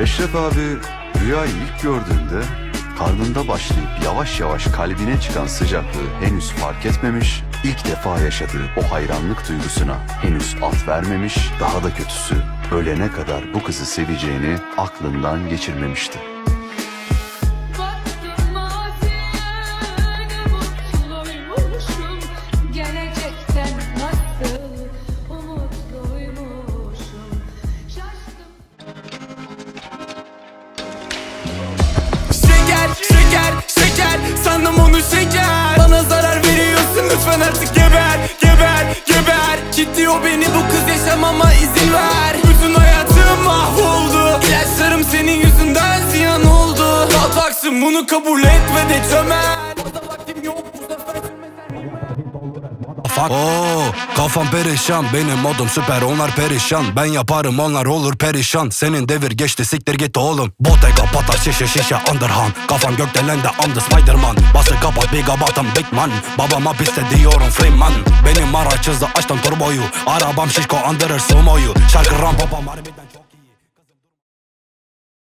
Eşref abi rüyayı ilk gördüğünde karnında başlayıp yavaş yavaş kalbine çıkan sıcaklığı henüz fark etmemiş, ilk defa yaşadığı o hayranlık duygusuna henüz at vermemiş, daha da kötüsü ölene kadar bu kızı seveceğini aklından geçirmemişti. Artık geber Geber, geber. Kilitliyor beni bu kız yaşamama izin ver. Bütün hayatım mahvoldu. İlaçlarım senin yüzünden ziyan oldu. Kalkaksın bunu kabul etme de çömel Fazla vaktim yok bu sefer Fuck. Oo, kafam perişan benim modum süper onlar perişan. Ben yaparım onlar olur perişan. Senin devir geçti siktir git oğlum. Bottega pata şişe şişe underhand. Kafam gökdelende I'm the Spiderman. Bası kapat big abatım big man. Babama piste diyorum Freeman. Benim araç hızlı açtım turboyu. Arabam şişko andırır sumoyu. Şarkı ram papam harbiden çok